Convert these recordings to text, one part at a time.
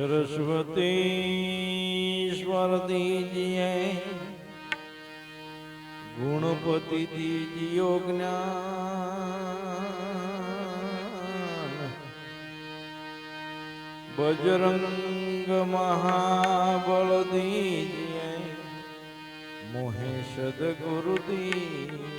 સરસ્વતીશ્વર દીજીએ ગુણપતિ દીજીઓ જ્ઞાન. બજરંગ મહાબળ દીજીએ મોહે સદગુરુ દીજીએ.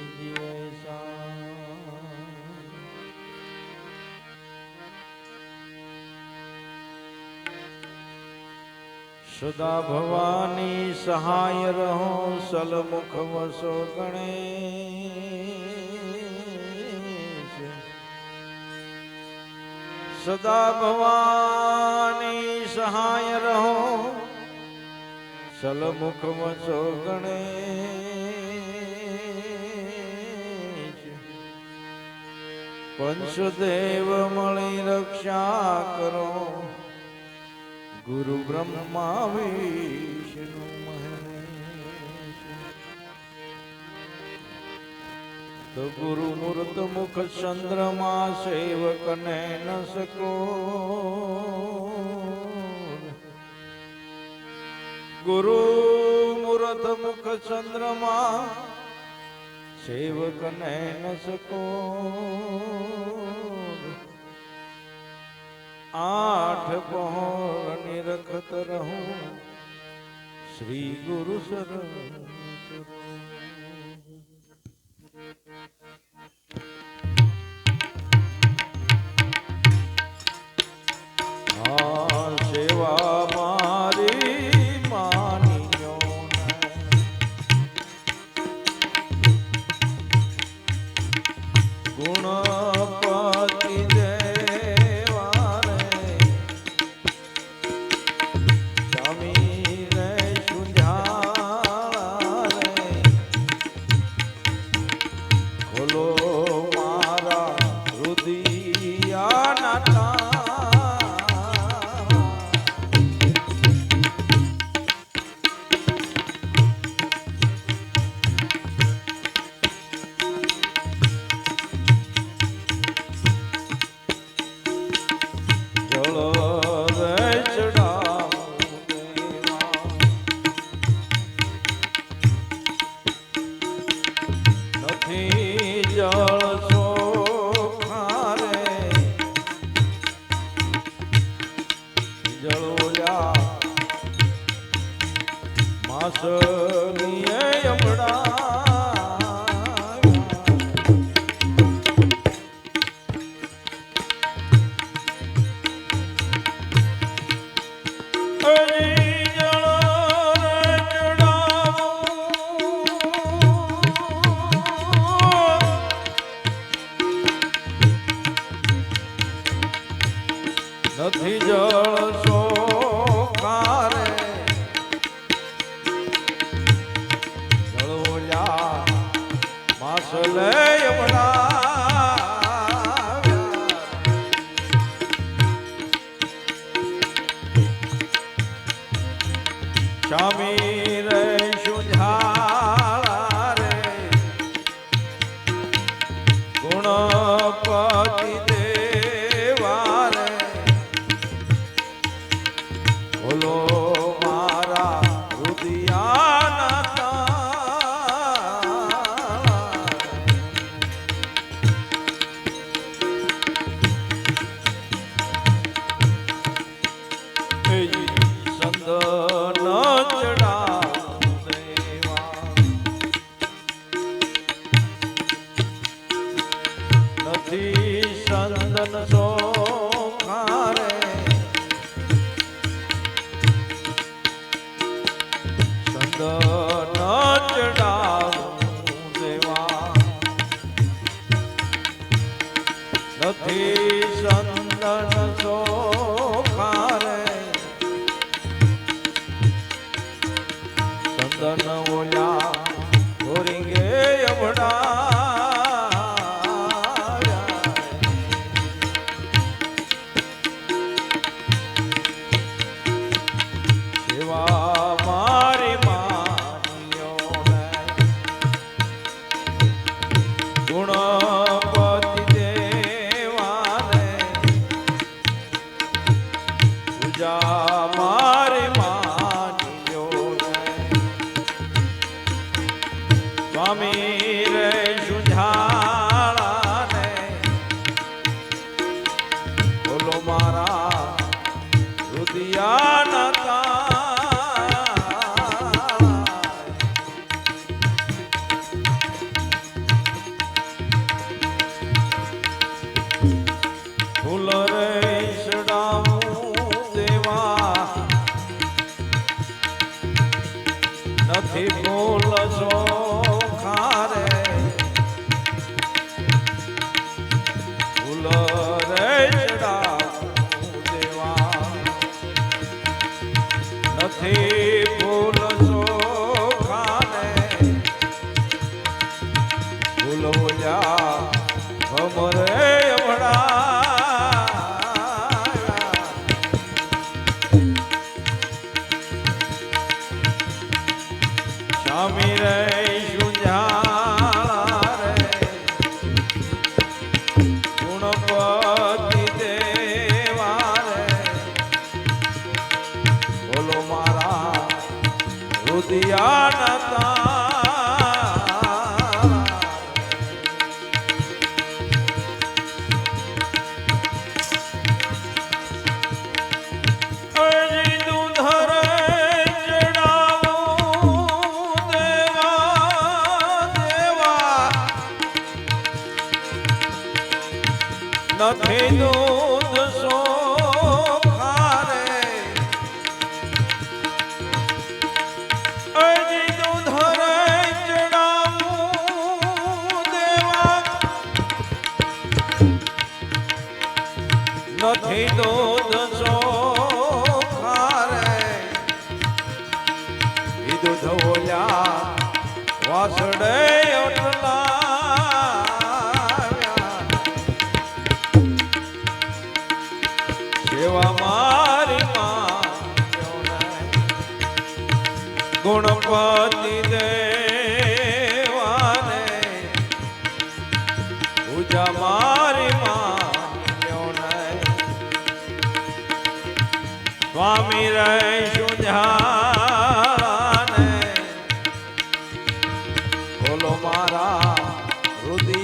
સદા ભવાની સહાય રહો, સલમુખ વસો ગણેશ. સદા ભવાની સહાય રહો, સલમુખ વસો ગણેશ. પંચદેવ મળી રક્ષા કરો ગુરુ બ્રહ્મા વિષ્ણુ તો ગુરુ મૂર્ત મુખ ચંદ્રમા સેવકને ન સકો ગુરુ મૂર્ત મુખ ચંદ્રમા સેવકને ન સકો આઠ પહોર નિરખત રહું. શ્રી ગુરુ સર સેવા সুন্দর જા Amirai. વાસડે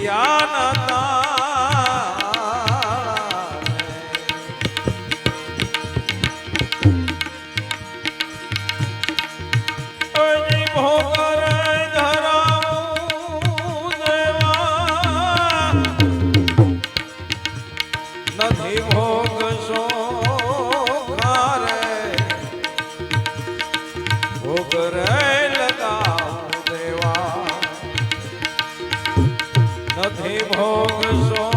ત્યાં હે ભોગ સો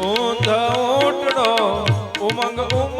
ઊંધ ઊંટડો ઉમંગ ઉમાવો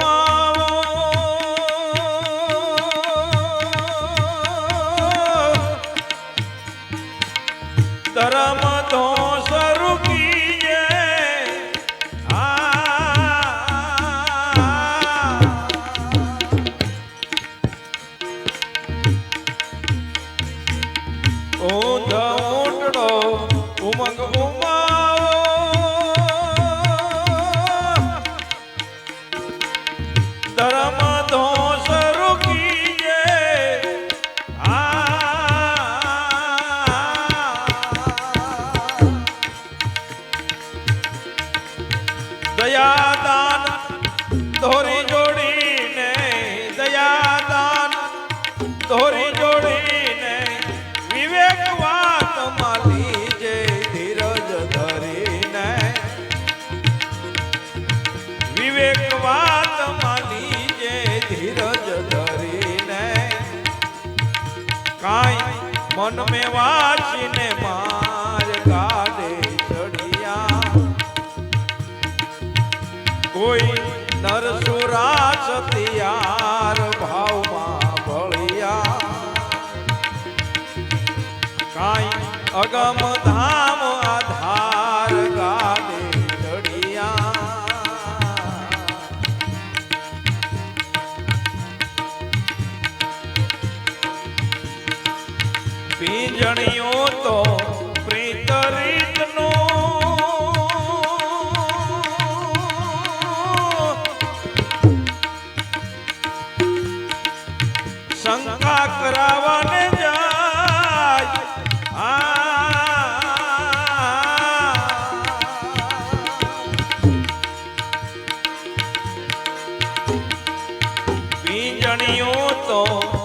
મન મે વાંચીને માર ગાડે ચડિયા કોઈ નરસુરા સતિયાર ભાવમાં ભળિયા. કાંઈ અગમ ધામ પીંજણીઓ તો પ્રીત રીતનો શંકા જાય. આ. પીંજણીઓ તો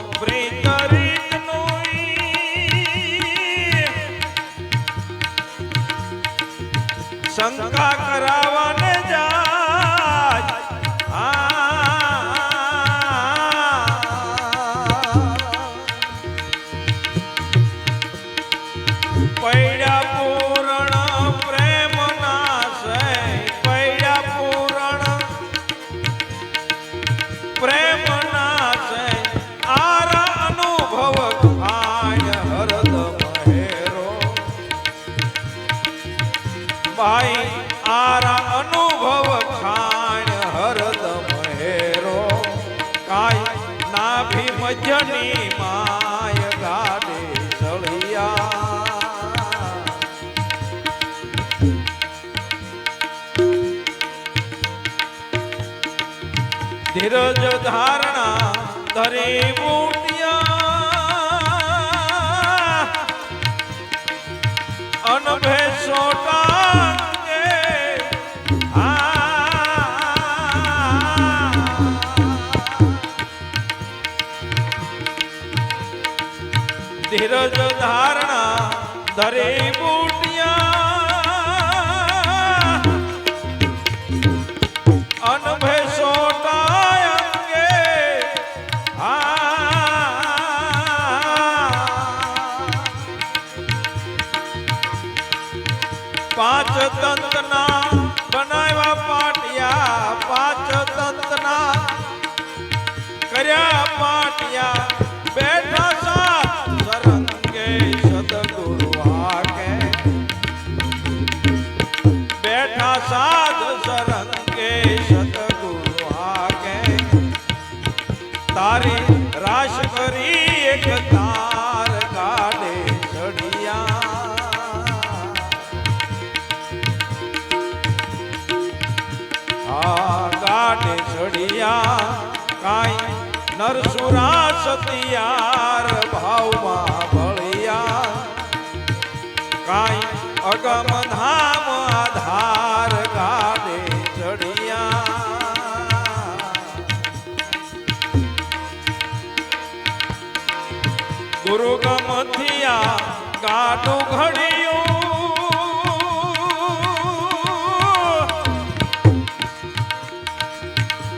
પાંચ તંતના બનાવ્યા પાટિયા પાંચ તંતના કર્યા પાટિયા. નરસુરા સતિયાર ભાવમાં ભળિયા. કાંઈ અગમ ધામ આધાર ગાડે ચડિયા દુર્ગમ થિયા ગાડું ઘડિયું.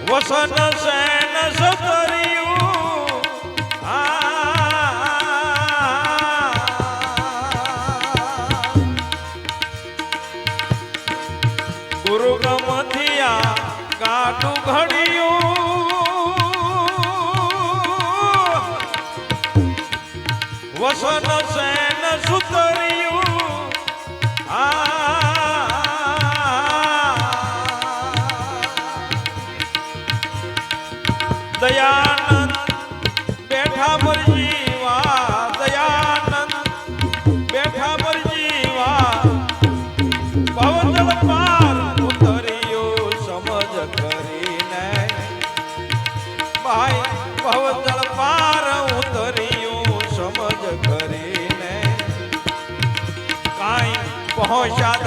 વસન સેન દયાનંદ, બેઠા પર જીવા દયાનંદ, બેઠા પર જીવા. ભવજળ પાર ઉતર્યો સમજ કરીને. ભાઈ ભવજળ પાર ઉતર્યું સમજ કરીને. કાંઈ પહોંચ્યા